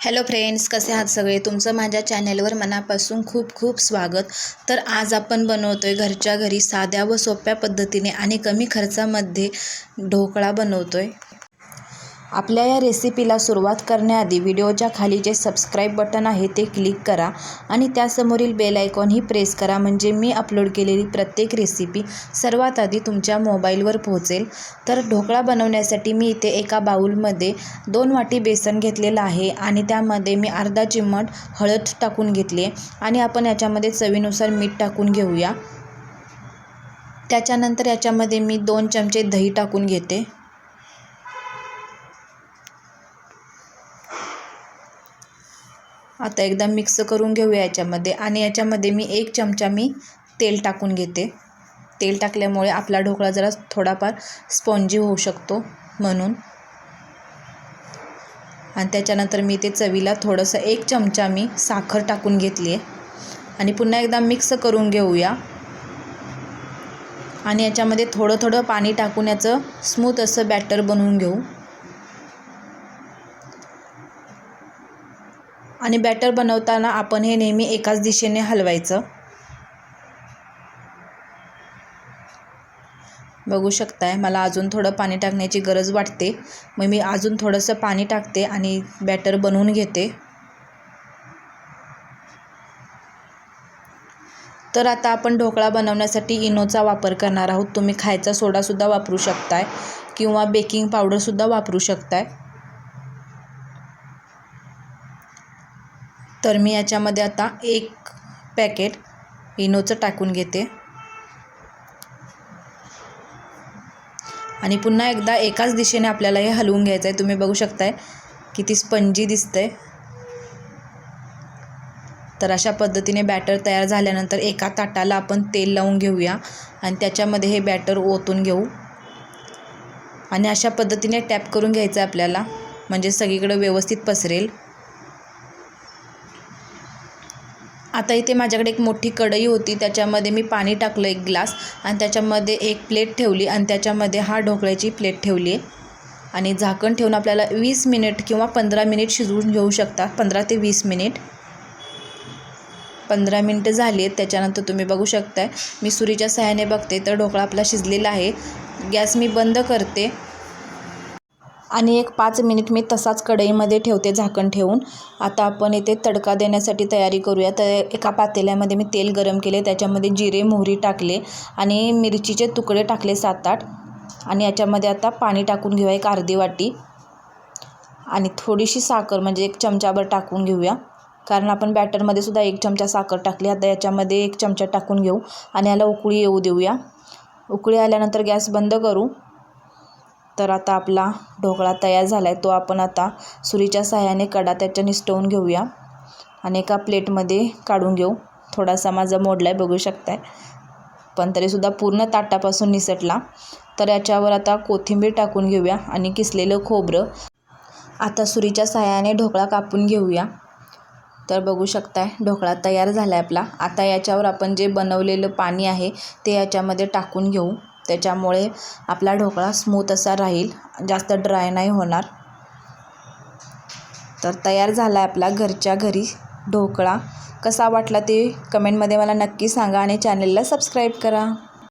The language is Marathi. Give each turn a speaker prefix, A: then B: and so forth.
A: हॅलो फ्रेंड्स कसे आहात सगळे? तुमचं माझ्या चॅनेलवर मनापासून खूप खूप स्वागत. तर आज आपण बनवतो आहे घरच्या घरी साध्या व सोप्या पद्धतीने आणि कमी खर्चामध्ये ढोकळा बनवतो आहे आपल्या या रेसिपीला सुरुवात करण्याआधी व्हिडिओच्या खाली जे सबस्क्राईब बटन आहे ते क्लिक करा आणि त्यासमोरील बेल आयकॉनही प्रेस करा म्हणजे मी अपलोड केलेली प्रत्येक रेसिपी सर्वात आधी तुमच्या मोबाईलवर पोहोचेल. तर ढोकळा बनवण्यासाठी मी इथे एका बाऊलमध्ये दोन वाटी बेसन घेतलेलं आहे आणि त्यामध्ये मी अर्धा चिमट हळद टाकून घेतली आणि आपण याच्यामध्ये चवीनुसार मीठ टाकून घेऊया. त्याच्यानंतर याच्यामध्ये मी दोन चमचे दही टाकून घेते. आता एकदा मिक्स करून घेऊया याच्यामध्ये. आणि याच्यामध्ये मी एक चमचा मी तेल टाकून घेते. तेल टाकल्यामुळे आपला ढोकळा जरा थोडाफार स्पॉन्जी होऊ शकतो म्हणून. आणि त्याच्यानंतर मी ते चवीला थोडंसं एक चमचा मी साखर टाकून घेतली आहे. आणि पुन्हा एकदा मिक्स करून घेऊया. आणि याच्यामध्ये थोडं थोडं पाणी टाकून याचं स्मूथ असं बॅटर बनवून घेऊ. आणि बॅटर बनवताना आपण हे नेहमी एकाच दिशेने हलवायचं. बघू शकताय मला अजून थोडं पाणी टाकण्याची गरज वाटते. मग मी अजून थोडंसं पाणी टाकते आणि बॅटर बनवून घेते. तर आता आपण ढोकळा बनवण्यासाठी इनोचा वापर करणार आहोत. तुम्ही खायचा सोडासुद्धा वापरू शकताय किंवा बेकिंग पावडरसुद्धा वापरू शकताय. तर मी याच्यामध्ये आता एक पॅकेट इनोचं टाकून घेते. आणि पुन्हा एकदा एकाच दिशेने आपल्याला हे हलवून घ्यायचं आहे तुम्ही बघू शकताय किती स्पंजी दिसतंय. तर अशा पद्धतीने बॅटर तयार झाल्यानंतर एका ताटाला आपण तेल लावून घेऊया आणि त्याच्यामध्ये हे बॅटर ओतून घेऊ. आणि अशा पद्धतीने टॅप करून घ्यायचं आहे आपल्याला. म्हणजे सगळीकडे व्यवस्थित पसरेल. आता इथे माझ्याकडे एक मोठी कढई होती त्याच्यामध्ये मी पाणी टाकलं एक ग्लास आणि त्याच्यामध्ये एक प्लेट ठेवली आणि त्याच्यामध्ये हा ढोकळ्याची प्लेट ठेवली आहे. आणि झाकण ठेवून आपल्याला वीस मिनिट किंवा पंधरा मिनिट शिजवून घेऊ शकता पंधरा ते वीस मिनिट. पंधरा मिनटं झाली आहेत त्याच्यानंतर तुम्ही बघू शकताय. मी सुरीच्या सहाय्याने बघते तर ढोकळा आपला शिजलेला आहे. गॅस मी बंद करते. आणि एक पाच मिनिट मी तसाच कढईमध्ये ठेवते झाकण ठेवून. आता आपण इथे तडका देण्यासाठी तयारी करूया. तर एका पातेल्यामध्ये मी तेल गरम केले त्याच्यामध्ये जिरे मोहरी टाकले आणि मिरचीचे तुकडे टाकले सात आठ. आणि याच्यामध्ये आता पाणी टाकून घेऊया एक अर्धी वाटी. आणि थोडीशी साखर म्हणजे एक चमचाभर टाकून घेऊया. कारण आपण बॅटरमध्ये सुद्धा एक चमचा साखर टाकली. आता याच्यामध्ये एक चमचा टाकून घेऊ आणि याला उकळी येऊ देऊया. उकळी आल्यानंतर गॅस बंद करू. तर आता आपला ढोकळा तयार झाला आहे तो आपण आता सुरीच्या सहाय्याने कडा त्याच्या निसटवून घेऊया. आणि एका प्लेटमध्ये काढून घेऊ. थोडासा माझा मोडला आहे बघू शकताय. पण तरीसुद्धा पूर्ण ताटापासून निसटला. तर याच्यावर आता कोथिंबीर टाकून घेऊया आणि किसलेलं खोबरं. आता सुरीच्या सहाय्याने ढोकळा कापून घेऊया. तर बघू शकताय ढोकळा तयार झाला आहे आपला. आता याच्यावर आपण जे बनवलेलं पाणी आहे ते याच्यामध्ये टाकून घेऊ. त्याच्यामुळे आपला ढोकळा स्मूथ असा राहील. जास्त ड्राय नाही होणार. तर तयार झाला आहे आपला घरच्या घरी ढोकळा. कसा वाटला ते कमेंटमध्ये मला नक्की सांगा आणि चॅनलला सबस्क्राईब करा.